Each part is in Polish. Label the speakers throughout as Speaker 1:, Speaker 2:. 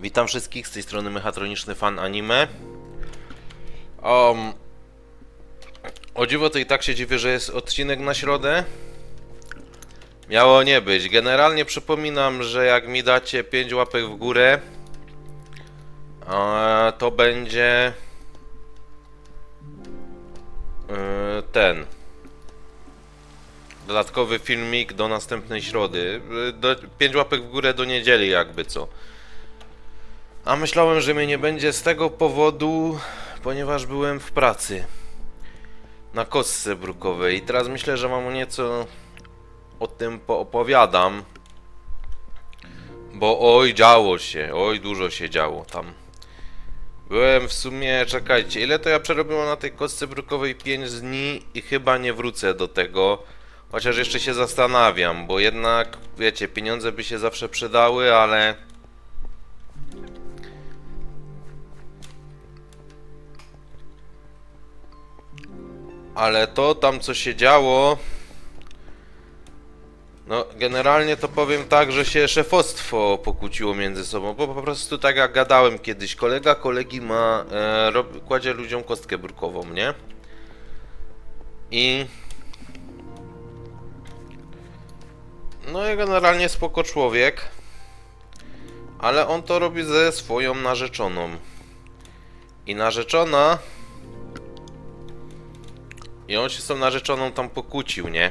Speaker 1: Witam wszystkich z tej strony mechatroniczny fan anime. Um, o dziwo to i tak się dziwię, że jest odcinek na środę. Miało nie być. Generalnie przypominam, że jak mi dacie 5 łapek w górę, e, to będzie e, ten dodatkowy filmik do następnej środy. E, Do, 5 łapek w górę do niedzieli, jakby co. A myślałem, że mnie nie będzie z tego powodu, ponieważ byłem w pracy na kostce brukowej. I teraz myślę, że wam nieco o tym poopowiadam. Bo oj, działo się, oj, dużo się działo tam. Byłem w sumie, czekajcie, ile to ja przerobiłem na tej kostce brukowej 5 dni i chyba nie wrócę do tego. Chociaż jeszcze się zastanawiam, bo jednak, wiecie, pieniądze by się zawsze przydały, ale... Ale to tam co się działo. No, generalnie to powiem tak, że się szefostwo pokłóciło między sobą, bo po prostu tak jak gadałem kiedyś, kolega kolegi ma, e, rob, kładzie ludziom kostkę brukową, nie? I... No i generalnie spoko człowiek, ale on to robi ze swoją narzeczoną. I narzeczona... I on się z tą narzeczoną tam pokłócił, nie?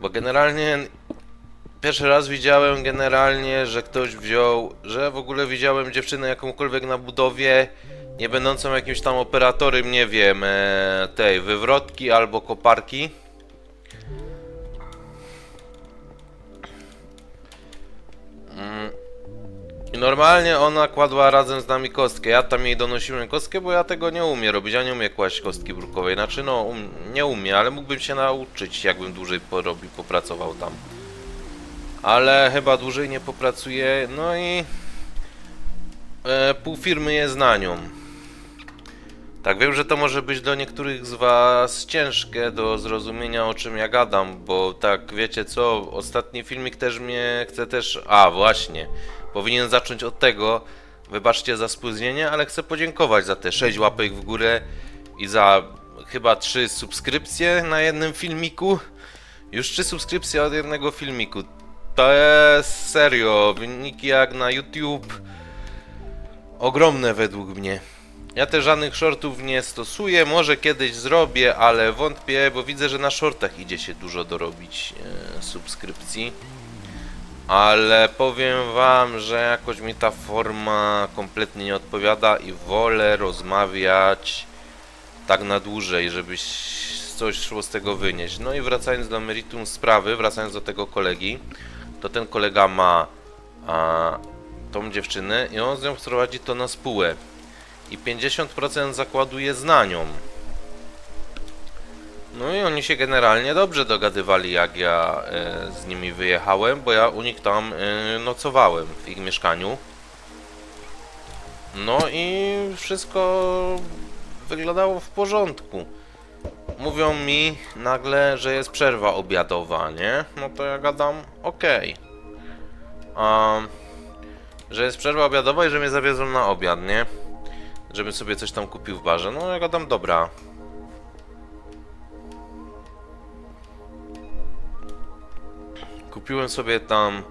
Speaker 1: Bo generalnie pierwszy raz widziałem generalnie, że ktoś wziął, że w ogóle widziałem dziewczynę jakąkolwiek na budowie, nie będącą jakimś tam operatorem, nie wiem, e, tej wywrotki albo koparki. I normalnie ona kładła razem z nami kostkę. Ja tam jej donosiłem kostkę, bo ja tego nie umiem robić. Ja nie umiem kłaść kostki brukowej. Znaczy, no, um, nie umiem, ale mógłbym się nauczyć, jakbym dłużej porobił, popracował tam. Ale chyba dłużej nie popracuję. No i e, pół firmy jest na nią. Tak, wiem, że to może być dla niektórych z Was ciężkie do zrozumienia, o czym ja gadam, bo tak, wiecie co, ostatni filmik też mnie chce też... A, właśnie, powinien zacząć od tego, wybaczcie za spóźnienie, ale chcę podziękować za te 6 łapek w górę i za chyba 3 subskrypcje na jednym filmiku. Już 3 subskrypcje od jednego filmiku. To jest serio, wyniki jak na YouTube ogromne według mnie. Ja też żadnych shortów nie stosuję, może kiedyś zrobię, ale wątpię, bo widzę, że na shortach idzie się dużo dorobić e, subskrypcji. Ale powiem wam, że jakoś mi ta forma kompletnie nie odpowiada i wolę rozmawiać tak na dłużej, żeby coś szło z tego wynieść. No i wracając do meritum sprawy, wracając do tego kolegi, to ten kolega ma a, tą dziewczynę i on z nią prowadzi to na spółę i 50% zakładu jest na nią. No i oni się generalnie dobrze dogadywali, jak ja e, z nimi wyjechałem, bo ja u nich tam e, nocowałem w ich mieszkaniu. No i wszystko wyglądało w porządku. Mówią mi nagle, że jest przerwa obiadowa, nie? No to ja gadam, okej. A że jest przerwa obiadowa i że mnie zawiedzą na obiad, nie? Żebym sobie coś tam kupił w barze. No ja gadam, dobra. Kupiłem sobie tam...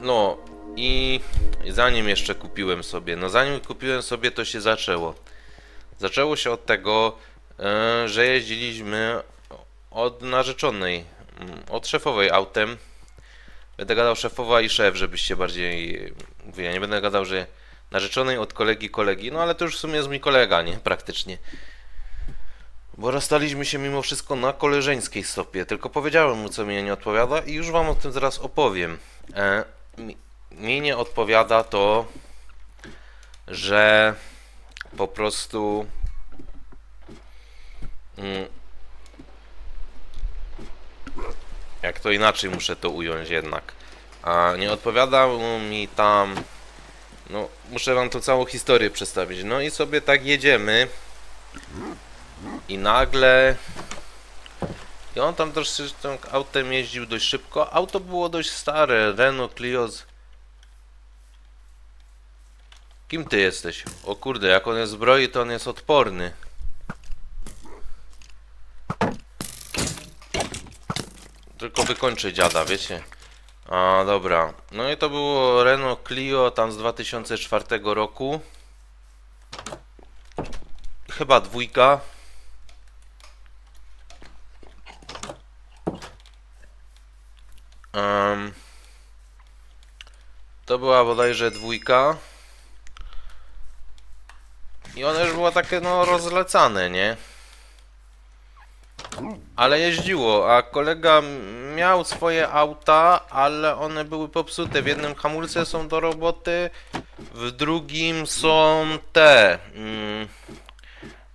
Speaker 1: No i zanim jeszcze kupiłem sobie, no zanim kupiłem sobie to się zaczęło. Zaczęło się od tego, e, że jeździliśmy od narzeczonej, mm, od szefowej autem. Będę gadał szefowa i szef, żebyście bardziej... Ja nie będę gadał, że narzeczonej od kolegi kolegi, no ale to już w sumie jest mój kolega, nie? Praktycznie. Bo rozstaliśmy się mimo wszystko na koleżeńskiej stopie, tylko powiedziałem mu, co mi nie odpowiada i już wam o tym zaraz opowiem. E, mi, mi nie odpowiada to, że po prostu... Mm, jak to inaczej muszę to ująć jednak. A nie odpowiada mi tam no, muszę wam tą całą historię przedstawić. No i sobie tak jedziemy. I nagle I on tam też autem jeździł dość szybko. Auto było dość stare, Renault Clio. z- Kim ty jesteś? O kurde, jak on jest zbroi, to on jest odporny. Tylko wykończę dziada, wiecie? A, dobra. No i to było Renault Clio tam z 2004 roku. Chyba dwójka. Em, to była bodajże dwójka. I one już było takie no rozlecane, nie? Ale jeździło, a kolega miał swoje auta, ale one były popsute. W jednym hamulce są do roboty, w drugim są te. Mm,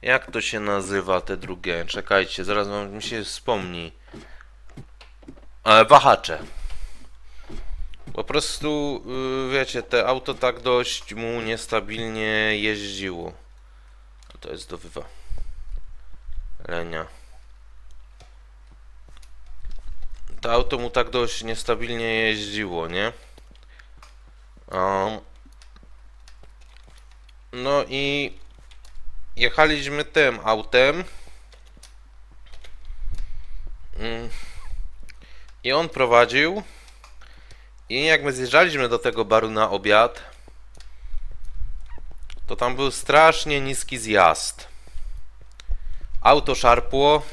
Speaker 1: jak to się nazywa te drugie? Czekajcie, zaraz wam mi się wspomni. E, wahacze. Po prostu, y, wiecie, te auto tak dość mu niestabilnie jeździło. To jest do wywa. To auto mu tak dość niestabilnie jeździło, nie? Um, no i jechaliśmy tym autem. Mm. I on prowadził. I jak my zjeżdżaliśmy do tego baru na obiad, to tam był strasznie niski zjazd. Auto szarpło.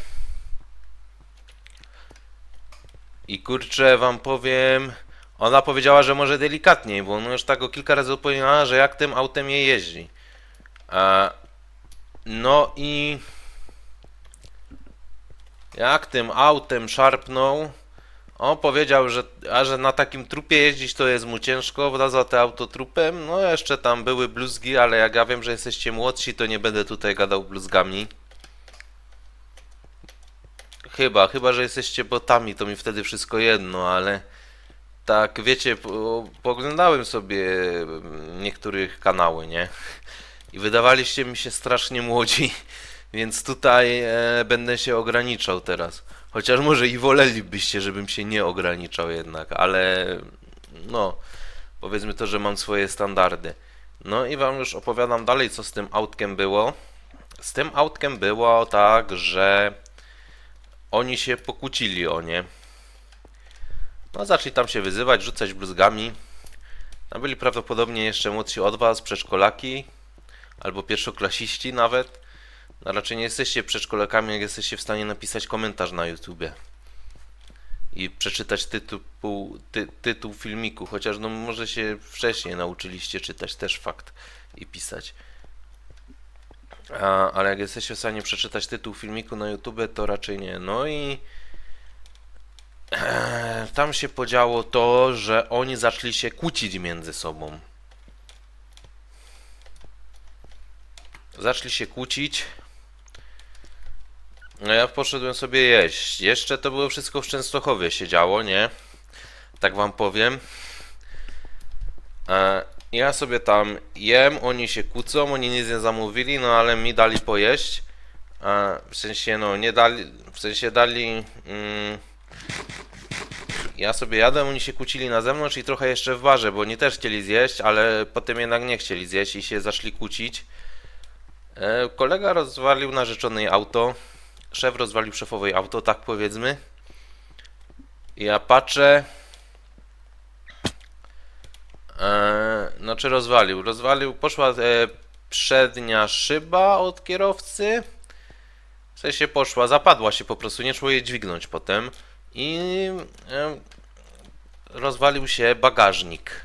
Speaker 1: I kurczę, wam powiem, ona powiedziała, że może delikatniej, bo ona już tak o kilka razy opowiedziała, że jak tym autem jej jeździ. E, no i jak tym autem szarpnął, on powiedział, że, a że na takim trupie jeździć to jest mu ciężko, wraza te auto trupem. No jeszcze tam były bluzgi, ale jak ja wiem, że jesteście młodsi, to nie będę tutaj gadał bluzgami. Chyba, chyba, że jesteście botami, to mi wtedy wszystko jedno, ale tak, wiecie, po, poglądałem sobie mm, niektórych kanały, nie? I wydawaliście mi się strasznie młodzi, więc tutaj e, będę się ograniczał teraz. Chociaż może i wolelibyście, żebym się nie ograniczał jednak, ale no, powiedzmy to, że mam swoje standardy. No i wam już opowiadam dalej, co z tym autkiem było. Z tym autkiem było tak, że oni się pokłócili o nie. No, zaczęli tam się wyzywać, rzucać bluzgami. Byli prawdopodobnie jeszcze młodsi od was, przedszkolaki, albo pierwszoklasiści nawet. No, raczej nie jesteście przedszkolakami, jak jesteście w stanie napisać komentarz na YouTubie. I przeczytać tytuł, ty, tytuł filmiku, chociaż no może się wcześniej nauczyliście czytać, też fakt, i pisać. A, ale jak jesteście w stanie przeczytać tytuł filmiku na YouTube, to raczej nie. No i e, tam się podziało to, że oni zaczęli się kłócić między sobą. Zaczęli się kłócić. No ja poszedłem sobie jeść. Jeszcze to było wszystko w Częstochowie się działo, nie? Tak wam powiem. E, ja sobie tam jem, oni się kłócą, oni nic nie zamówili, no ale mi dali pojeść. E, w sensie, no nie dali, w sensie dali... Mm, ja sobie jadłem, oni się kłócili na zewnątrz i trochę jeszcze w barze, bo oni też chcieli zjeść, ale potem jednak nie chcieli zjeść i się zaczęli kłócić. E, kolega rozwalił narzeczonej auto. Szef rozwalił szefowej auto, tak powiedzmy. Ja patrzę. E, no czy rozwalił? Rozwalił, poszła e, przednia szyba od kierowcy. W sensie poszła, zapadła się po prostu, nie szło jej dźwignąć potem. I e, rozwalił się bagażnik.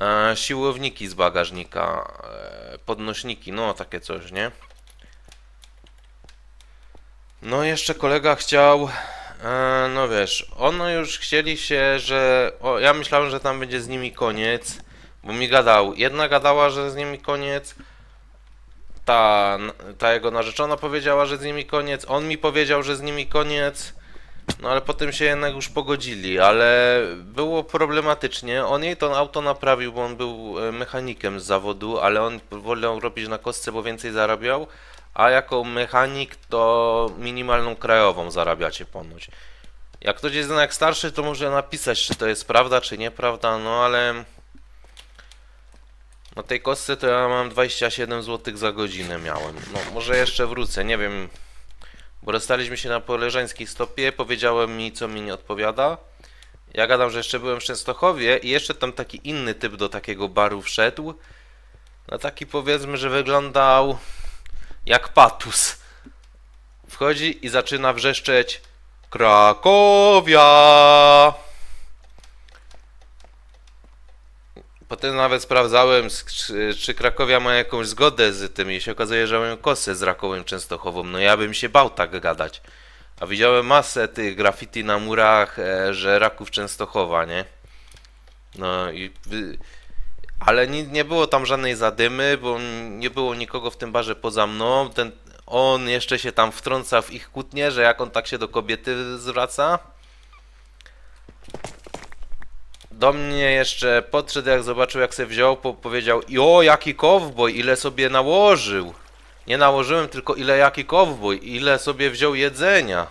Speaker 1: E, siłowniki z bagażnika, e, podnośniki, no takie coś, nie? No jeszcze kolega chciał, e, no wiesz, ono już chcieli się, że, o, ja myślałem, że tam będzie z nimi koniec, bo mi gadał, jedna gadała, że z nimi koniec, ta, ta jego narzeczona powiedziała, że z nimi koniec, on mi powiedział, że z nimi koniec, no ale potem się jednak już pogodzili, ale było problematycznie. On jej to auto naprawił, bo on był e, mechanikiem z zawodu, ale on wolał robić na kostce, bo więcej zarabiał. a jako mechanik to minimalną krajową zarabiacie ponoć. Jak ktoś jest jednak starszy, to może napisać, czy to jest prawda, czy nieprawda, no ale na tej kostce to ja mam 27 zł za godzinę miałem. No może jeszcze wrócę, nie wiem, bo rozstaliśmy się na koleżeńskiej stopie, powiedziałem mi, co mi nie odpowiada. Ja gadam, że jeszcze byłem w Częstochowie i jeszcze tam taki inny typ do takiego baru wszedł. No taki powiedzmy, że wyglądał jak patus. Wchodzi i zaczyna wrzeszczeć Krakowia! Potem nawet sprawdzałem, czy, Krakowia ma jakąś zgodę z tym i się okazuje, że mają kosę z Rakowem Częstochową. No ja bym się bał tak gadać. A widziałem masę tych graffiti na murach, e, że Raków Częstochowa, nie? No i... Ale nie, nie było tam żadnej zadymy, bo nie było nikogo w tym barze poza mną. Ten, on jeszcze się tam wtrąca w ich kłótnie, że jak on tak się do kobiety zwraca. Do mnie jeszcze podszedł, jak zobaczył, jak se wziął, po, powiedział: Jo, jaki kowboj, ile sobie nałożył. Nie nałożyłem, tylko ile jaki kowboj, ile sobie wziął jedzenia.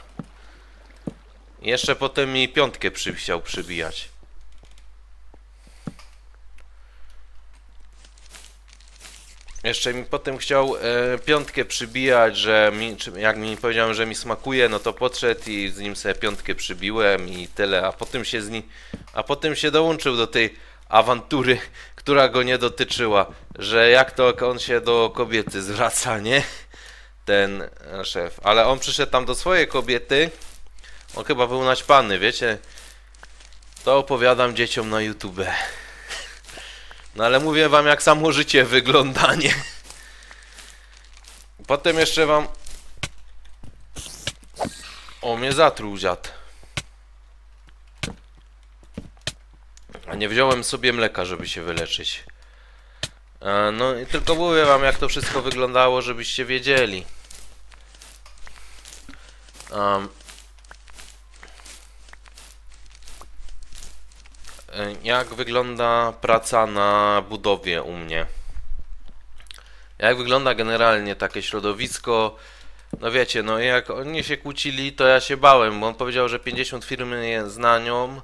Speaker 1: Jeszcze potem mi piątkę przy, chciał przybijać. Jeszcze mi potem chciał e, piątkę przybijać, że mi, czy, jak mi powiedziałem, że mi smakuje, no to podszedł i z nim sobie piątkę przybiłem i tyle, a potem się z nim, a potem się dołączył do tej awantury, która go nie dotyczyła, że jak to on się do kobiety zwraca, nie? Ten e, szef, ale on przyszedł tam do swojej kobiety, on chyba był naćpany, wiecie? To opowiadam dzieciom na YouTube. No ale mówię wam jak samo życie wygląda, nie? Potem jeszcze wam... O, mnie zatruł dziad. A nie wziąłem sobie mleka, żeby się wyleczyć. E, No i tylko mówię wam jak to wszystko wyglądało, żebyście wiedzieli. Um, Jak wygląda praca na budowie u mnie? Jak wygląda generalnie takie środowisko? No wiecie, no jak oni się kłócili, to ja się bałem, bo on powiedział, że 50 firm jest na nią.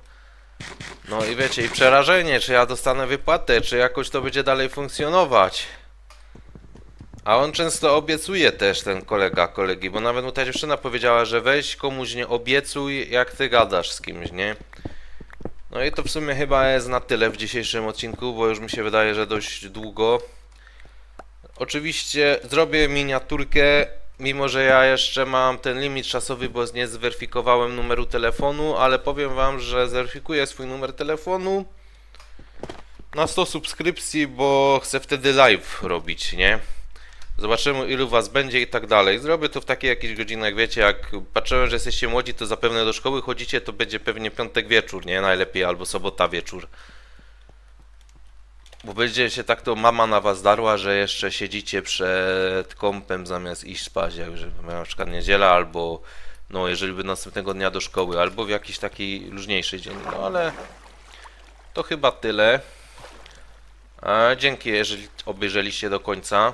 Speaker 1: No i wiecie, i przerażenie, czy ja dostanę wypłatę, czy jakoś to będzie dalej funkcjonować. A on często obiecuje też, ten kolega kolegi, bo nawet mu ta dziewczyna powiedziała, że weź komuś nie obiecuj, jak ty gadasz z kimś, nie? No i to w sumie chyba jest na tyle w dzisiejszym odcinku, bo już mi się wydaje, że dość długo. Oczywiście zrobię miniaturkę, mimo że ja jeszcze mam ten limit czasowy, bo nie zweryfikowałem numeru telefonu, ale powiem wam, że zweryfikuję swój numer telefonu na 100 subskrypcji, bo chcę wtedy live robić, nie? Zobaczymy ilu was będzie i tak dalej. Zrobię to w takiej jakiejś godzinach, wiecie, jak patrzyłem, że jesteście młodzi, to zapewne do szkoły chodzicie, to będzie pewnie piątek wieczór, nie? Najlepiej, albo sobota wieczór. Bo będzie się tak to mama na was darła, że jeszcze siedzicie przed kąpem zamiast iść spać, jak że na przykład niedziela, albo no jeżeli by następnego dnia do szkoły, albo w jakiś taki luźniejszy dzień. No ale to chyba tyle. A, dzięki, jeżeli obejrzeliście do końca.